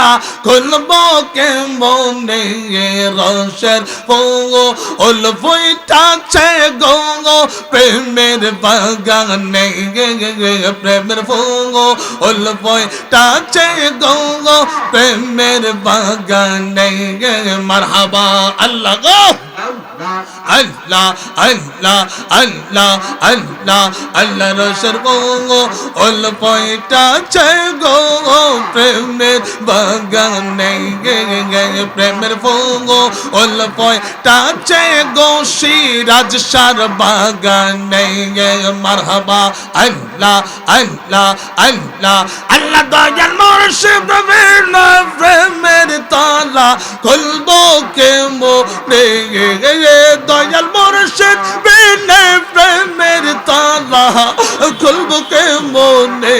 তালা খুলব কেমনে রসের পঙ্গো ওল ফুইটাছে গঙ্গো, প্রেমের বাগানে প্রেমের পঙ্গো ওল ফুইটাছে গঙ্গো, প্রেমের বাগানে মারহাবা আল্লাহ গো। আল্লাহ আল্লাহ আল্লাহ আল্লাহ আল্লাহ রসের গো অল পয়টা চাই গো প্রেমের বাগানে প্রেমের ফোগো অল পয়টা চাই গো, সিরাজ সার বাগানে মারহাবা, আল্লাহ আল্লাহ আল্লাহ আল্লাহ দয়াল মুর্শিদ প্রেমের তালা খুলবো কেমো রে দয়াল মুর্শিদ বিনা প্রেমের তালা খুলবো কেমো নে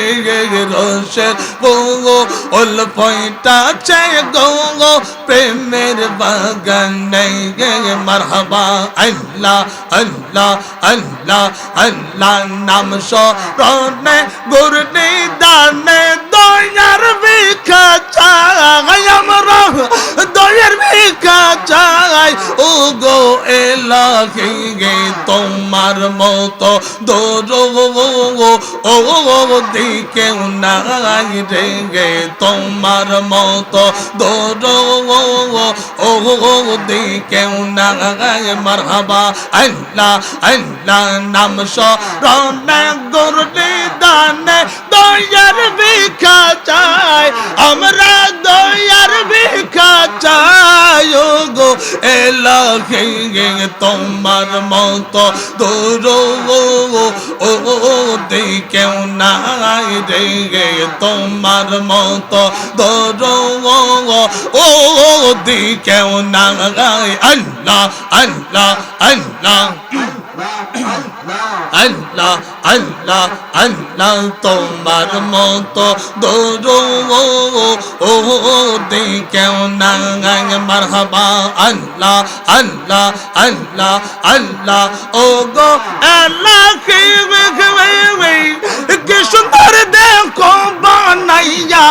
রসের পোগো ওল পয়টা চাই গো প্রেমের বাগান গে মারহাবা। আল্লাহ আল্লাহ আল্লাহ আল্লাহ, নাম স্মরণে গুরনি দানে দয়ার ভিক্ষা চাই আমরা দয়ার ভিক্ষা চাই ও গো এলাহি গে তোমার মতো দোরো ও দিকে নাই রে গে তোমার মতো দোরো ও দিকে নাই মারহাবা আল্লাহ আল্লাহ নাম স্মরণে গুরনি দানে দয়ার ভিক্ষা এলাহি গে তোমার মত দূর ও কেউ নাই রে তোমার মত দূর ও দি কেউ নাই। আল্লাহ আল্লাহ। আল্লাহ। আল্লাহ আল্লাহ আল্লাহ তোমার মতো দোরো ও দে কেউ নাঙাই মারহাবা, আল্লাহ আল্লাহ আল্লাহ আল্লাহ ও গো আল্লাহ কি সুন্দর দেখো বানাইয়া।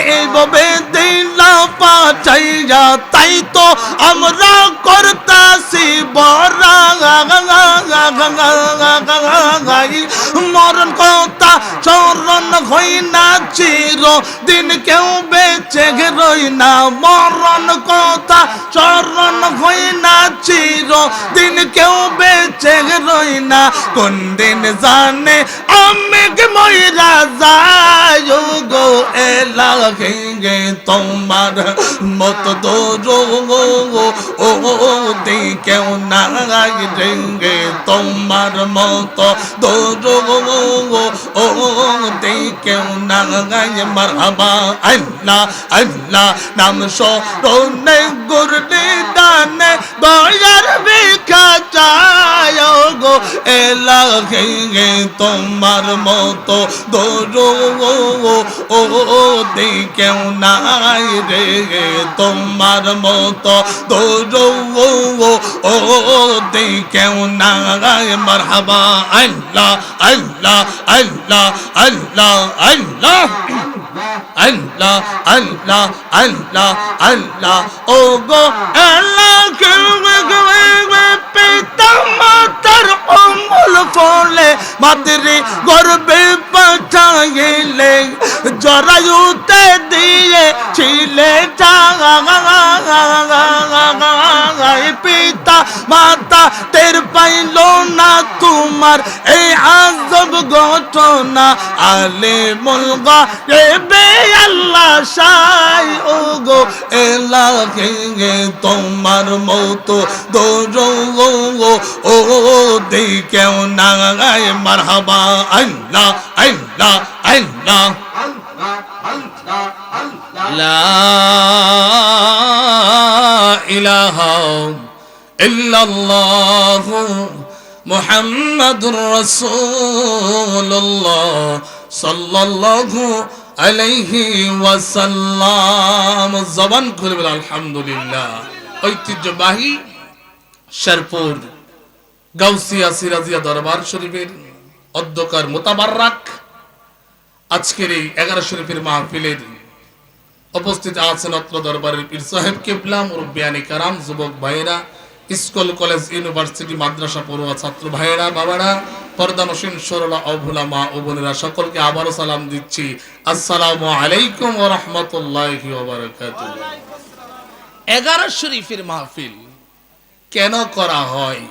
এইভাবে দিলা পাচাইয়া তাই তো আমরা করতাছি বরা মরণ কথা চরণ হই না চির দিন কেউ বেঁচে রই না। মরণ কথা চরণ হই না চির দিন কেউ বেঁচে রই না। কোন দিন জানে আমি গো তোমার মত দো ও দি কেউ না তোমার মত দো ও দি কেউ না মারহাবা আল্লাহ আল্লাহ নাম সরণে গুরনি দানে দয়ার ভিক্ষা চায় গো এলা গে তোমার মতো দোরো ও দি কেউ নাই রে তোমার মতো দোরো ও দি কেউ নাই মারহাবা আল্লাহ আল্লাহ আল্লাহ আল্লাহ আল্লাহ আল্লাহ আল্লাহ আল্লাহ আল্লাহ ও গো আল্লাহ পিতা মাতার অমল ফলে মাতৃ গর্বে পাঠাইলে জরায়ুতে দিয়ে ছিলে পিতা মাতা টের পাইল না তোমার এই ঘটনা আলে মুলগা বে আল্লাহ সাই ও গো এলাকে তোমার মতো দোরো ও দে কেউ না মারহাবা, আল্লাহ আল্লাহ আল্লাহ। লা ইলাহা ইল্লাল্লাহ। মুহাম্মাদুর রাসূলুল্লাহ সাল্লাল্লাহু আলাইহি ওয়াসাল্লাম। জবান খুলে বলে আলহামদুলিল্লাহ। ঐতিহ্যবাহী শেরপুর, গাউসিয়া সিরাজিয়া দরবার শরীফের অধ্যকার মোতাবাররাক আজকের এই এগারো শরীফের মাহফিলের উপস্থিত আছেন অত্র দরবারের পীর সাহেব কেবলা মুরব্বিয়ানি কারাম যুবক ভাইয়েরা স্কুল কলেজ ইউনিভার্সিটি মাদ্রাসা পড়ুয়া ছাত্র ভাইয়েরা বাবারা পর্দানসীন সরলা অভুলা মা ও বোনেরা সকলকে আবারও সালাম দিচ্ছি। আসসালামু আলাইকুম ওয়া রাহমাতুল্লাহি এগারো শরীফের মাহফিল। কেন করা হয়?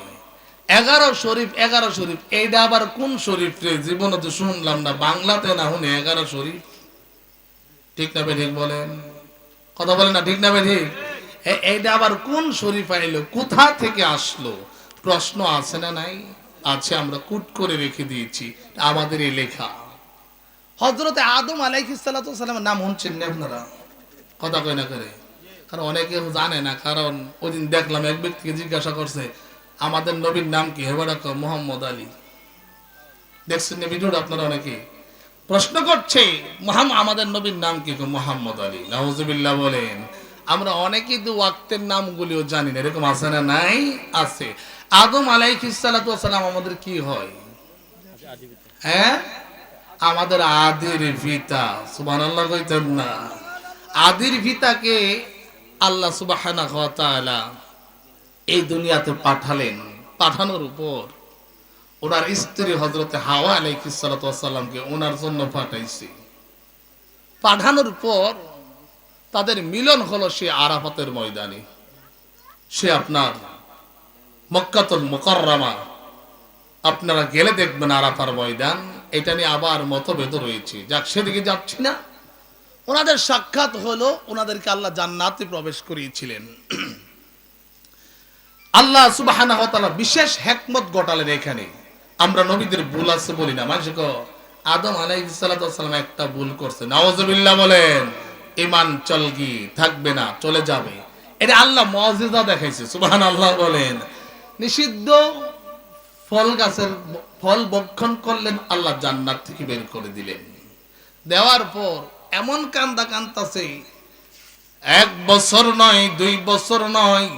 এগারো শরীফ এগারো শরীফ এইটা আবার কোন শরীফ রে? জীবনে তো শুনলাম না বাংলাতে না শুনে এগারো শরীফ। ঠিক না বে ঠিক বলেন। কথা বলেন না ঠিক না বে ঠিক এ- এইটা আবার কোন শরীফ আইলো? কোথা থেকে আসলো? প্রশ্ন আছে না নাই? আছে, আমরা কুট করে রেখে দিয়েছি। আমাদের এই লেখা। হজরতে আদম আলাইহিসাল্লামের নাম শুনছেন না আপনারা? কথা কয় না করে? কারণ অনেকে জানে না, কারণ ওদিন দেখলাম এক ব্যক্তিকে জিজ্ঞাসা করছে, আমাদের নবীর নাম কি? হেবারা মোহাম্মদ আলী। দেখছেন ভিডিওটা আপনারা অনেকে? প্রশ্ন করছে, মহাম, আমাদের নবীর নাম কি মোহাম্মদ আলী। নাউজুবিল্লাহ, বলেন। আমরা অনেকেই তো ওয়াক্তের নামগুলিও জানি না, এরকম আছে না? নাই? আছে। আদম আলাইহিসসালাম আমাদের কি হয়? হ্যাঁ? আমাদের আদির ভিতা। পিতা সুবহানাল্লাহ কইতেন না। আদির পিতাকে আল্লাহ তাআলা এই দুনিয়াতে পাঠালেন। পাঠানোর উপর ওনার স্ত্রী হজরতে হাওয়া আলাইহিসসালামকে ওনার জন্য পাঠাইছে। পাঠানোর পর তাদের মিলন হলো সে আরাফাতের ময়দানে। সে আপনার মক্কাতুল মুকাররামা। আপনারা গেলে দেখবেন আরাফার ময়দান। এটা নিয়ে আবার মতভেদ রয়েছে। যাক, সেদিকে যাচ্ছি না। ওনাদের সাক্ষাৎ হলো ওনাদেরকে আল্লাহ জান্নাতে প্রবেশ করিয়েছিলেন। আল্লাহ তাআলা বিশেষ হেকমত ঘটালেন এখানে। আমরা নবীদের ভুল আছে বলি না। মানুষ আদম সালাম একটা ভুল করছে। নাউজুবিল্লাহ বলেন। ঈমান চলগি, থাকবে না, চলে যাবে। এটা আল্লাহ মুজিজা দেখাইছে, সুবহানাল্লাহ বলেন। নিষিদ্ধ ফল গাছের ফল বক্ষণ করলেন, আল্লাহ জান্নাত থেকে বের করে দিলেন। দেওয়ার পর এমন কান্দা কান্দাছে, এক বছর নয়, দুই বছর নয়,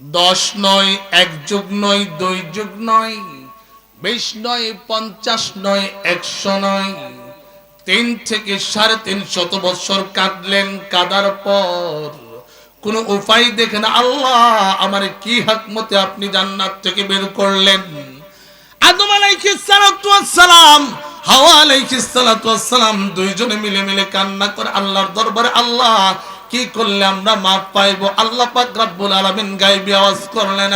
দশ নয়, এক যুগ নয়, দুই যুগ নয়, বিশ নয়, পঞ্চাশ নয়, একশো নয়। তিন থেকে সাড়ে তিন শত বছর কাটলেন কাদার পর কোন উপায় দেখেন আল্লাহ আমার কি হাকমতে আপনি জান্নাত থেকে বের করলেন? আদম সালাম, হাওয়া আলাইহিস সালাম, দুইজনে মিলে মিলে কান্না করে আল্লাহর দরবারে, আল্লাহ কি করলে আমরা মাপ পাইবো? আল্লাহ পাক রব্বুল আলামিন গায়বী আওয়াজ করলেন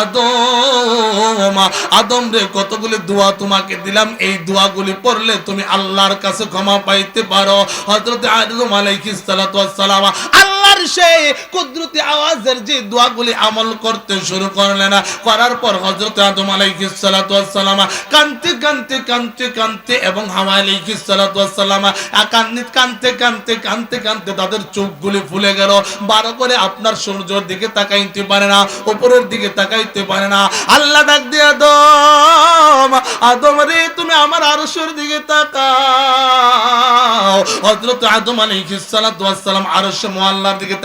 আদম আদম রে, কতগুলি দোয়া তোমাকে দিলাম। এই দোয়াগুলি পড়লে তুমি আল্লাহর কাছে ক্ষমা পাইতে পারো। হযরত আদম আলাইহিস সালাতু ওয়াস সালাম আল্লাহর সেই কুদরতি আওয়াজের যে দোয়াগুলি আমল করতে শুরু করলেন করার পর হযরত আদম আলাইহিস সালাতু ওয়াস সালাম কানতে কানতে কানতে কানতে এবং হাওয়া আলাইহিস সালাতু ওয়াস সালাম কান্তে কানতে কানতে কানতে কানতে তাদের চোখগুলি ফুলে গেল। বারো করে আপনার সূর্যর দিকে তাকাইতে পারে না, উপরের দিকে তাকাইতে পারে না। আল্লাহ ডাক দিয়ে। আদম আদম রে, তুমি আমার আরশের দিকে তাকাও। হযরত আদম আলাইহিস সালাতু মুআল্লার দিকে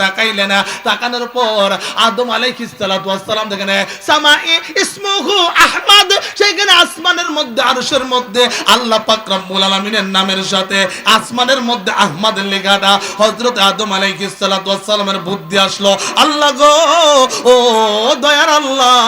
তাকানোর পর আদম আলাইহিস সালাতু দেখেন সামাই ইসমুহু আহমদ। সেখানে আসমানের মধ্যে, আরশের মধ্যে আল্লাহ পাক রব্বুল আলামিনের নামের সাথে আসমানের মধ্যে আহমদের লেখাটা হযরত আদম আলাইহিস সালাতু বুদ্ধি আসলো, আল্লাহ গো, ও দয়ার আল্লাহ,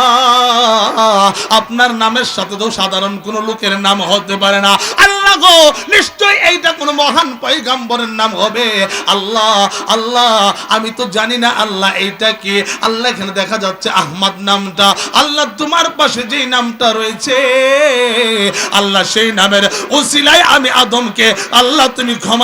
আপনার নামের সাথে তো সাধারণ কোন লোকের নাম হতে পারে না। আল্লাহ গো নিশ্চয় এইটা কোন মহান পয়গাম্বরের নাম হবে। আল্লাহ আল্লাহ, আমি তো জানি না আল্লাহ এইটা কি। আল্লাহ এখানে দেখা যাচ্ছে আহমদ নামটা। আল্লাহ তোমার পাশে যেই নামটা রয়েছে, আল্লাহ সেই নামের ওসিলায় আমি আদমকে, আল্লাহ তুমি ক্ষমা